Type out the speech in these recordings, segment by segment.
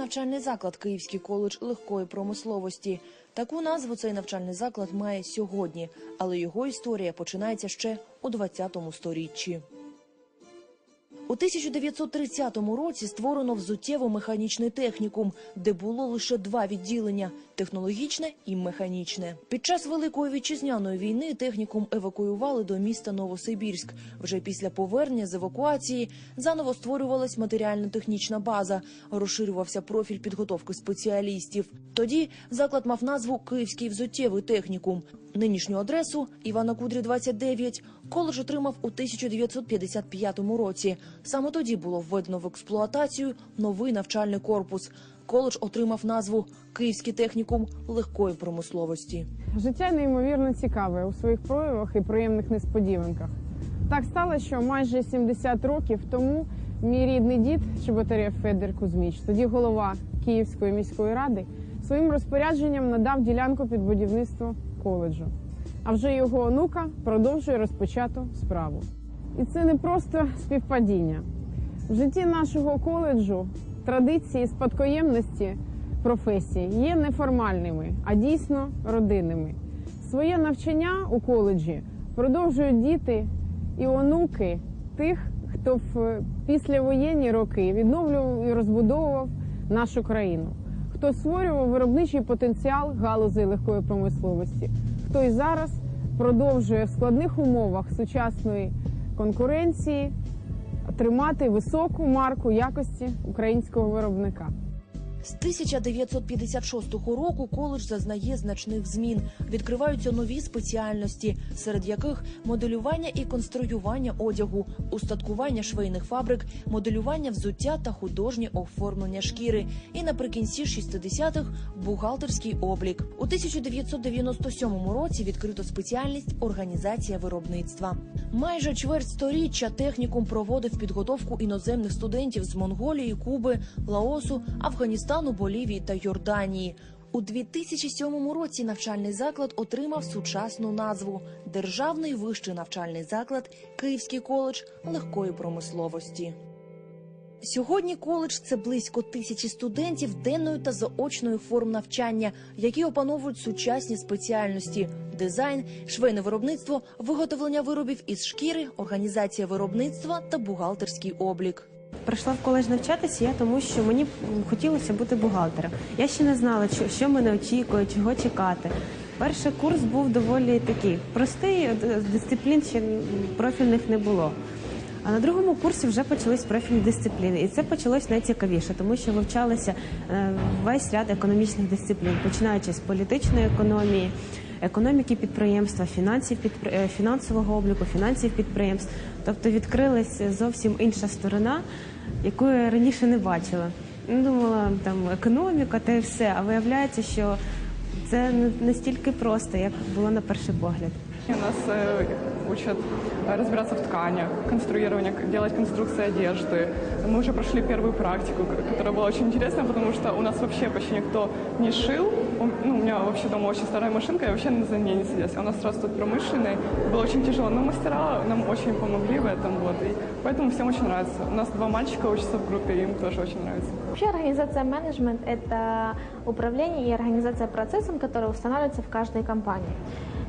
Навчальний заклад Київський коледж легкої промисловості. Таку назву цей навчальний заклад має сьогодні, але його історія починається ще у 20 сторіччі. У 1930 році створено взуттєво-механічний технікум, де було лише два відділення технологічне і механічне. Під час Великої вітчизняної війни технікум евакуювали до міста Новосибірськ. Вже після повернення з евакуації заново створювалась матеріально-технічна база, розширювався профіль підготовки спеціалістів. Тоді заклад мав назву Київський взуттєвий технікум. Нинішню адресу Івана Кудрі 29 коледж отримав у 1955 році. Саме тоді було введено в експлуатацію новий навчальний корпус. Коледж отримав назву Київський технікум легкої промисловості. Життя неймовірно цікаве у своїх проявах і приємних несподіванках. Так сталося, що майже 70 років тому мій рідний дід Чеботарєв Федір Кузьміч, тоді голова Київської міської ради, своїм розпорядженням надав ділянку під будівництво коледжу. А вже його онука продовжує розпочату справу. І це не просто співпадіння. В житті нашого коледжу традиції спадкоємності професії є неформальними, а дійсно родинними. Своє навчання у коледжі продовжують діти і онуки тих, хто в післявоєнні роки відновлював і розбудовував нашу країну, хто створював виробничий потенціал галузей легкої промисловості, хто і зараз продовжує в складних умовах сучасної конкуренції тримати високу марку якості українського виробника. З 1956 року коледж зазнає значних змін. Відкриваються нові спеціальності, серед яких моделювання і конструювання одягу, устаткування швейних фабрик, моделювання взуття та художнє оформлення шкіри. І наприкінці 60-х – бухгалтерський облік. У 1997 році відкрито спеціальність організація виробництва. Майже чверть сторіччя технікум проводив підготовку іноземних студентів з Монголії, Куби, Лаосу, Афганістану, Болівії та Йорданії. У 2007 році навчальний заклад отримав сучасну назву Державний вищий навчальний заклад Київський коледж легкої промисловості. Сьогодні коледж це близько тисячі студентів денної та заочної форм навчання, які опановують сучасні спеціальності: дизайн, швейне виробництво, виготовлення виробів із шкіри, організація виробництва та бухгалтерський облік. Прийшла в коледж навчатися я, тому що мені хотілося бути бухгалтером. Я ще не знала, що- що мене очікує, чого чекати. Перший курс був доволі такий простий, д- дисциплін ще профільних не було. А на другому курсі вже почались профільні дисципліни, і це почалось найцікавіше, тому що вивчалися е, весь ряд економічних дисциплін, починаючи з політичної економії, економіки підприємства, фінансів е, фінансового обліку, фінансів підприємств. Тобто відкрилася зовсім інша сторона, яку я раніше не бачила. Ну, Думала, там економіка та й все. А виявляється, що це не настільки просто, як було на перший погляд. У нас э, учат разбираться в тканях, конструирование, делать конструкции одежды. Мы уже прошли первую практику, которая была очень интересная, потому что у нас вообще почти никто не шил. Ну, у меня вообще дома очень старая машинка, я вообще за ней не садилась. А у нас сразу тут промышленный. Было очень тяжело, но мастера нам очень помогли в этом. Вот, и поэтому всем очень нравится. У нас два мальчика учатся в группе, им тоже очень нравится. Вообще организация менеджмент – это управление и организация процессом, который устанавливается в каждой компании.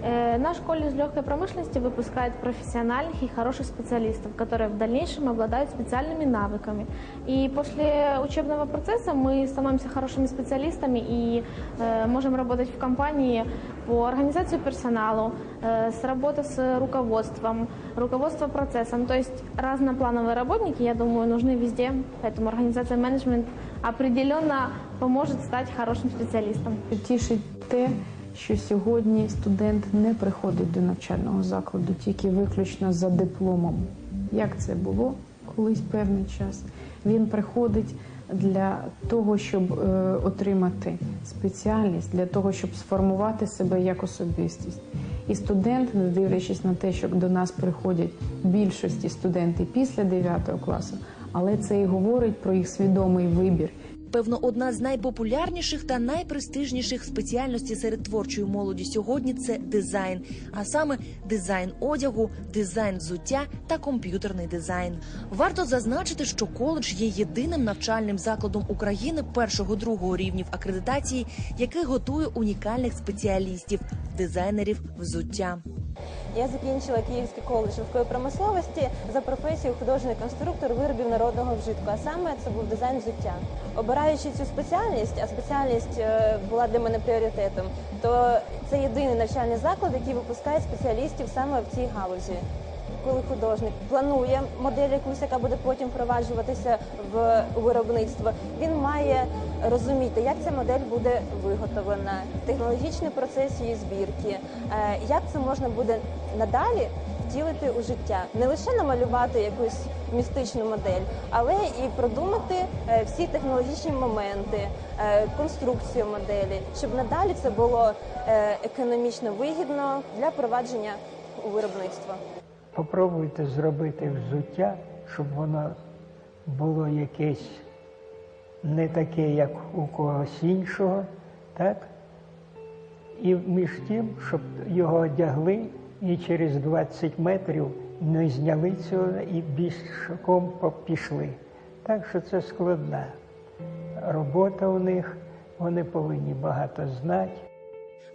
Э, Наш колледж легкой промышленности выпускает профессиональных и хороших специалистов, которые в дальнейшем обладают специальными навыками. И после учебного процесса мы становимся хорошими специалистами и э, можем работать в компании по организации персоналу, э, с работы с руководством, руководство процессом. То есть разноплановые работники, я думаю, нужны везде. Поэтому организация менеджмент определенно поможет стать хорошим специалистом. Тішить те, що сьогодні студент не приходить до навчального закладу тільки виключно за дипломом. Як це було колись певний час? Він приходить для того, щоб е, отримати спеціальність, для того, щоб сформувати себе як особистість. І студент, не дивлячись на те, що до нас приходять більшості студенти після 9 класу, але це і говорить про їх свідомий вибір. Певно, одна з найпопулярніших та найпрестижніших спеціальностей серед творчої молоді сьогодні це дизайн, а саме дизайн одягу, дизайн взуття та комп'ютерний дизайн. Варто зазначити, що коледж є єдиним навчальним закладом України першого-другого рівнів акредитації, який готує унікальних спеціалістів дизайнерів взуття. Я закінчила Київський коледж легкої промисловості за професією художній конструктор виробів народного вжитку. А саме це був дизайн взуття. Обираючи цю спеціальність, а спеціальність е, була для мене пріоритетом, то це єдиний навчальний заклад, який випускає спеціалістів саме в цій галузі. Коли художник. Планує модель якусь, яка буде потім впроваджуватися в виробництво, він має розуміти, як ця модель буде виготовлена, технологічний процес її збірки, е, як це можна буде надалі втілити у життя, не лише намалювати якусь містичну модель, але і продумати е, всі технологічні моменти, е, конструкцію моделі, щоб надалі це було економічно вигідно для впровадження у виробництво. Попробуйте зробити взуття, щоб воно було якесь не таке, як у когось іншого, так? І між тим, щоб його одягли і через 20 метрів не зняли цього і більшком пішли. Так що це складна робота у них, вони повинні багато знати.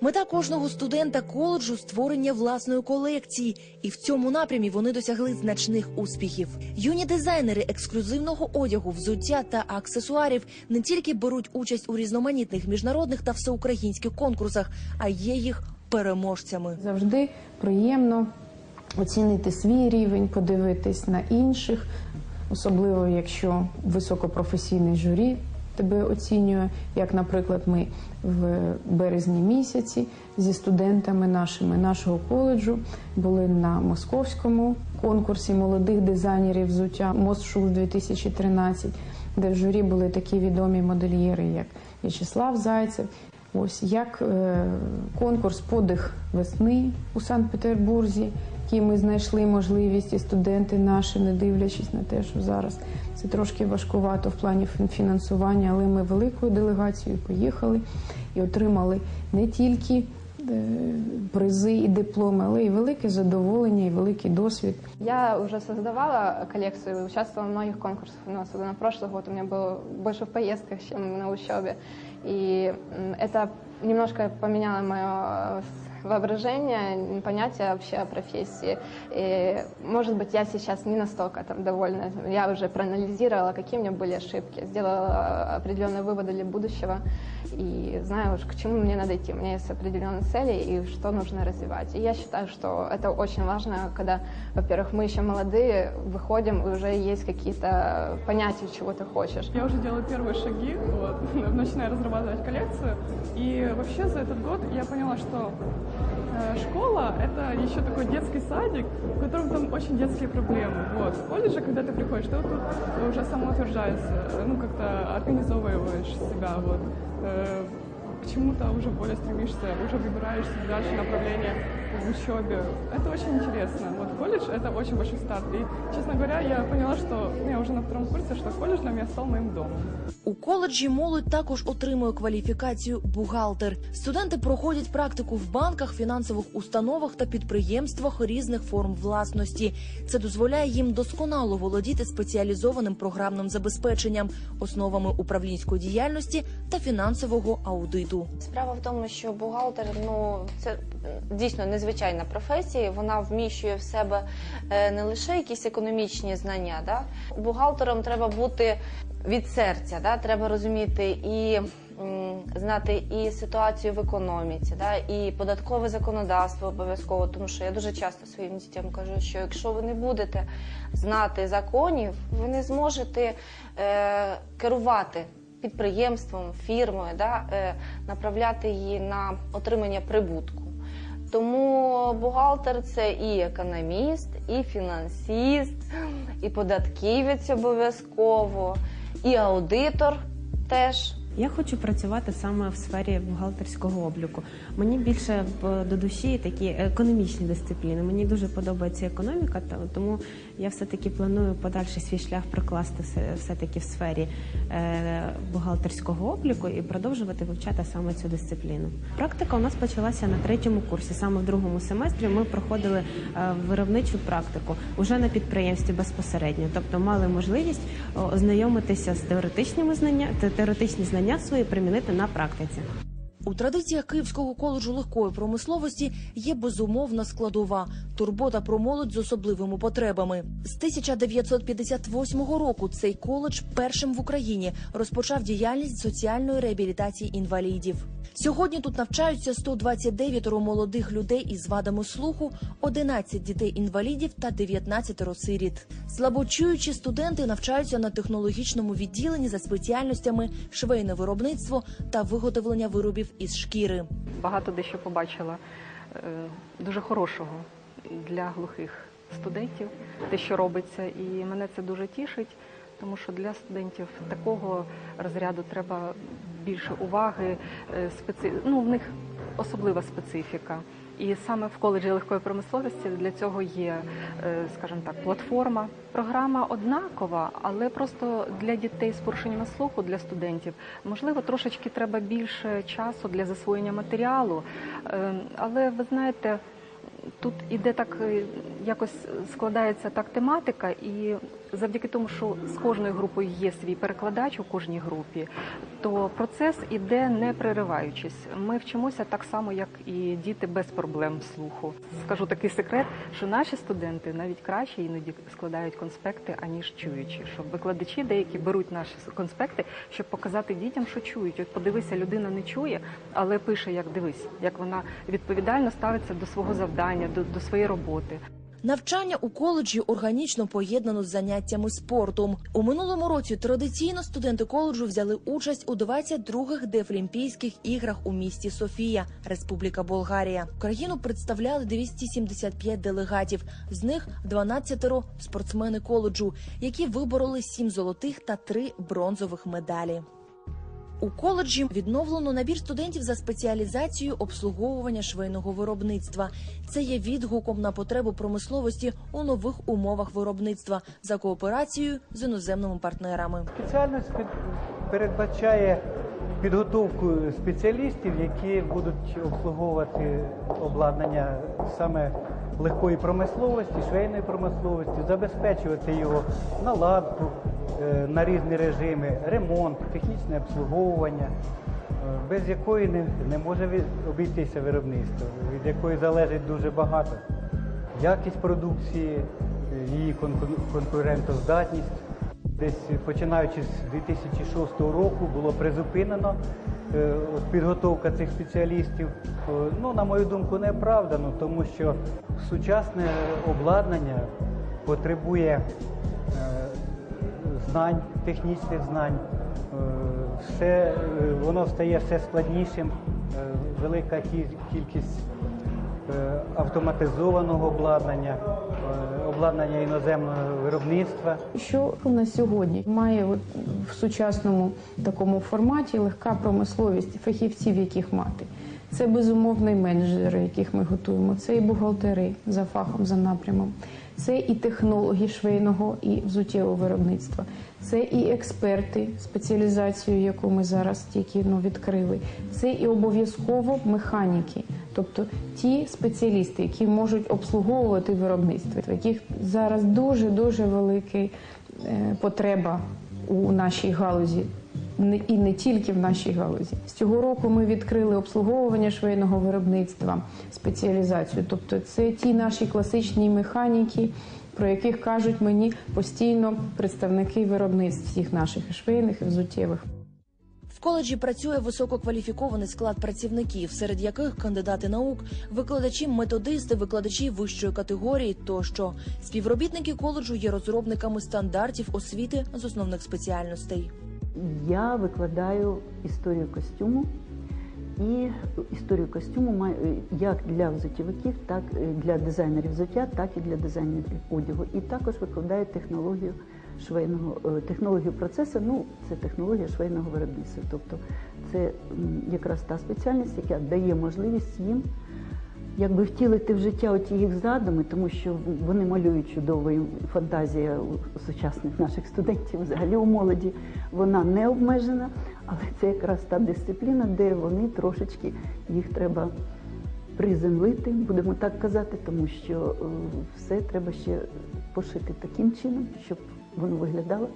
Мета кожного студента коледжу створення власної колекції, і в цьому напрямі вони досягли значних успіхів. Юні дизайнери ексклюзивного одягу, взуття та аксесуарів не тільки беруть участь у різноманітних міжнародних та всеукраїнських конкурсах, а є їх переможцями. Завжди приємно оцінити свій рівень, подивитись на інших, особливо якщо високопрофесійний журі тебе оцінює, як, наприклад, ми в березні місяці зі студентами нашими нашого коледжу були на московському конкурсі молодих дизайнерів взуття Мосшул 2013, де в журі були такі відомі модельєри, як В'ячеслав Зайцев. Ось як е, конкурс подих весни у Санкт-Петербурзі, який ми знайшли можливість, і студенти наші, не дивлячись на те, що зараз це трошки важкувато в плані фін- фінансування, але ми великою делегацією поїхали і отримали не тільки е, призи і дипломи, але й велике задоволення, і великий досвід. Я уже создавала коллекцию, участвовала в многих конкурсах, но особенно прошлый год у меня было больше в поездках, чем на учебе. И м, это немножко поменяло мое воображение, понятие вообще о профессии. И, может быть, я сейчас не настолько там довольна. Я уже проанализировала, какие у меня были ошибки, сделала определенные выводы для будущего и знаю уж, к чему мне надо идти. У меня есть определенные цели и что нужно развивать. И я считаю, что это очень важно, когда, во-первых, мы еще молодые, выходим, и уже есть какие-то понятия, чего ты хочешь. Я уже делаю первые шаги, вот, начинаю разрабатывать коллекцию. И вообще за этот год я поняла, что школа — это еще такой детский садик, в котором там очень детские проблемы. Вот. В колледже, когда ты приходишь, ты вот тут уже самоутверждаешься, ну, как-то организовываешь себя, вот. Э, к чему-то уже более стремишься, уже выбираешь себе дальше направление в учебе. Это очень интересно. Вот колледж — это очень большой старт. И, честно говоря, я поняла, что ну, я уже на втором курсе, что колледж для меня стал моим домом. У коледжі молодь також отримує кваліфікацію бухгалтер. Студенти проходять практику в банках, фінансових установах та підприємствах різних форм власності. Це дозволяє їм досконало володіти спеціалізованим програмним забезпеченням, основами управлінської діяльності та фінансового аудиту. Справа в тому, що бухгалтер ну це дійсно незвичайна професія. Вона вміщує в себе е, не лише якісь економічні знання. Да? Бухгалтером треба бути від серця, да? треба розуміти і знати і ситуацію в економіці, да? і податкове законодавство обов'язково. Тому що я дуже часто своїм дітям кажу, що якщо ви не будете знати законів, ви не зможете е, керувати підприємством, фірмою, да, е, направляти її на отримання прибутку. Тому бухгалтер це і економіст, і фінансіст, і податківець обов'язково, і аудитор теж Я хочу працювати саме в сфері бухгалтерського обліку. Мені більше до душі такі економічні дисципліни. Мені дуже подобається економіка, тому я все-таки планую подальший свій шлях прокласти все- все-таки в сфері е, бухгалтерського обліку і продовжувати вивчати саме цю дисципліну. Практика у нас почалася на третьому курсі. Саме в другому семестрі ми проходили е, виробничу практику уже на підприємстві безпосередньо, тобто мали можливість ознайомитися з теоретичними знання, теоретичні знання свої примінити на практиці. У традиціях Київського коледжу легкої промисловості є безумовна складова турбота про молодь з особливими потребами. З 1958 року цей коледж першим в Україні розпочав діяльність соціальної реабілітації інвалідів. Сьогодні тут навчаються 129 молодих людей із вадами слуху, 11 дітей-інвалідів та 19 сиріт. Слабочуючі студенти навчаються на технологічному відділенні за спеціальностями швейне виробництво та виготовлення виробів із шкіри. багато дещо побачила е, дуже хорошого для глухих студентів, те, що робиться, і мене це дуже тішить, тому що для студентів такого розряду треба більше уваги, е, специ... ну, в них особлива специфіка. І саме в коледжі легкої промисловості для цього є, е, скажімо так, платформа. Програма однакова, але просто для дітей з порушеннями слуху, для студентів, можливо, трошечки треба більше часу для засвоєння матеріалу. Е, Але ви знаєте, тут іде так, е, якось складається так тематика, і завдяки тому, що з кожною групою є свій перекладач у кожній групі, то процес іде не перериваючись. Ми вчимося так само, як і діти без проблем слуху. Скажу такий секрет, що наші студенти навіть краще іноді складають конспекти, аніж чуючі. Що викладачі деякі беруть наші конспекти, щоб показати дітям, що чують. От подивися, людина не чує, але пише, як дивись, як вона відповідально ставиться до свого завдання, до, до своєї роботи. Навчання у коледжі органічно поєднано з заняттями спортом. У минулому році традиційно студенти коледжу взяли участь у 22-х Дефлімпійських іграх у місті Софія, Республіка Болгарія. Країну представляли 275 делегатів, з них 12 спортсмени коледжу, які вибороли 7 золотих та 3 бронзових медалі. У коледжі відновлено набір студентів за спеціалізацією обслуговування швейного виробництва. Це є відгуком на потребу промисловості у нових умовах виробництва за кооперацією з іноземними партнерами. Спеціальність передбачає підготовку спеціалістів, які будуть обслуговувати обладнання саме легкої промисловості, швейної промисловості, забезпечувати його наладку на різні режими, ремонт, технічне обслуговування, е, без якої не, не може обійтися виробництво, від якої залежить дуже багато. Якість продукції, е, її конкурентоздатність. Десь починаючи з 2006 року було призупинено е, підготовка цих спеціалістів. Е, Ну, на мою думку, неоправдано, тому що сучасне обладнання потребує е, знань, технічних знань. Е, Все, е, воно стає все складнішим, е, велика кі- кількість автоматизованого обладнання, обладнання іноземного виробництва. Що на сьогодні має в сучасному такому форматі легка промисловість фахівців, яких мати? Це безумовно і менеджери, яких ми готуємо, це і бухгалтери за фахом, за напрямом, це і технологи швейного і взуттєвого виробництва, це і експерти, спеціалізацію, яку ми зараз тільки ну, відкрили, це і обов'язково механіки, тобто ті спеціалісти, які можуть обслуговувати виробництво, яких зараз дуже дуже велика е, потреба у нашій галузі. І не тільки в нашій галузі. З цього року ми відкрили обслуговування швейного виробництва, спеціалізацію. Тобто це ті наші класичні механіки, про яких кажуть мені постійно представники виробництв всіх наших і швейних і взуттєвих. В коледжі працює висококваліфікований склад працівників, серед яких кандидати наук, викладачі, методисти, викладачі вищої категорії тощо. Співробітники коледжу є розробниками стандартів освіти з основних спеціальностей. Я викладаю історію костюму. І історію костюму маю як для взуттєвиків, так для дизайнерів взуття, так і для дизайнерів одягу. І також викладаю технологію швейного е, технологію процесу. Ну, це технологія швейного виробництва. Тобто це якраз та спеціальність, яка дає можливість їм якби втілити в життя оті їх задуми, тому що вони малюють чудово і фантазія у сучасних наших студентів, взагалі у молоді, вона не обмежена, але це якраз та дисципліна, де вони трошечки їх треба приземлити, будемо так казати, тому що е, все треба ще пошити таким чином, щоб воно виглядало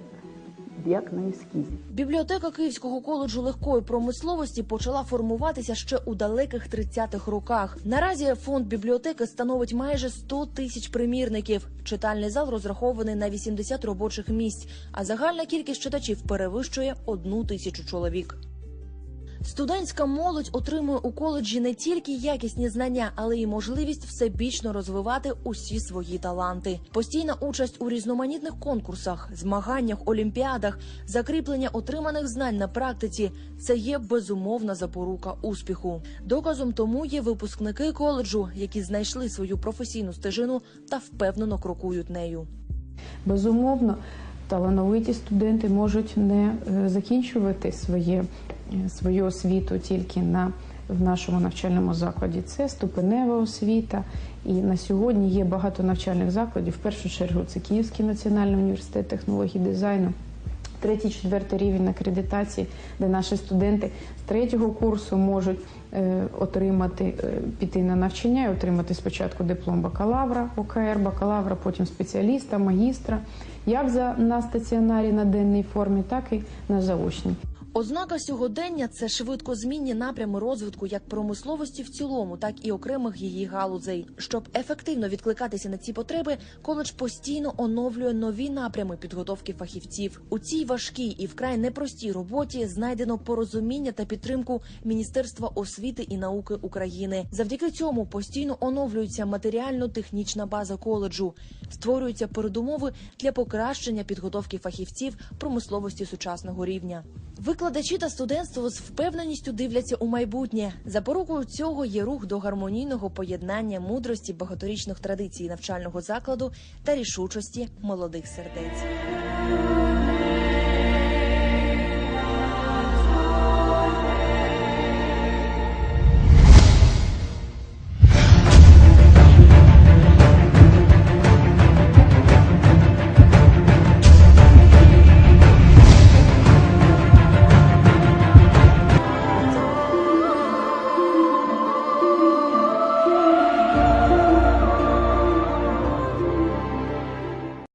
як на ескізі. Бібліотека Київського коледжу легкої промисловості почала формуватися ще у далеких 30-х роках. Наразі фонд бібліотеки становить майже 100 тисяч примірників. Читальний зал розрахований на 80 робочих місць, а загальна кількість читачів перевищує одну тисячу чоловік. Студентська молодь отримує у коледжі не тільки якісні знання, але й можливість всебічно розвивати усі свої таланти. Постійна участь у різноманітних конкурсах, змаганнях, олімпіадах, закріплення отриманих знань на практиці це є безумовна запорука успіху. Доказом тому є випускники коледжу, які знайшли свою професійну стежину та впевнено крокують нею. Безумовно, талановиті студенти можуть не е, закінчувати своє, е, свою освіту тільки на в нашому навчальному закладі. Це ступенева освіта, і на сьогодні є багато навчальних закладів. В першу чергу це Київський національний університет технологій дизайну. Третій, четвертий рівень акредитації, де наші студенти з третього курсу можуть отримати, е, піти на навчання і отримати спочатку диплом бакалавра, ОКР, бакалавра, потім спеціаліста, магістра, як за на стаціонарі на денній формі, так і на заочній. Ознака сьогодення це швидкозмінні напрями розвитку як промисловості в цілому, так і окремих її галузей. Щоб ефективно відкликатися на ці потреби, коледж постійно оновлює нові напрями підготовки фахівців. У цій важкій і вкрай непростій роботі знайдено порозуміння та підтримку Міністерства освіти і науки України. Завдяки цьому постійно оновлюється матеріально-технічна база коледжу, створюються передумови для покращення підготовки фахівців промисловості сучасного рівня. Викладачі та студентство з впевненістю дивляться у майбутнє. Запорукою цього є рух до гармонійного поєднання мудрості багаторічних традицій навчального закладу та рішучості молодих сердець.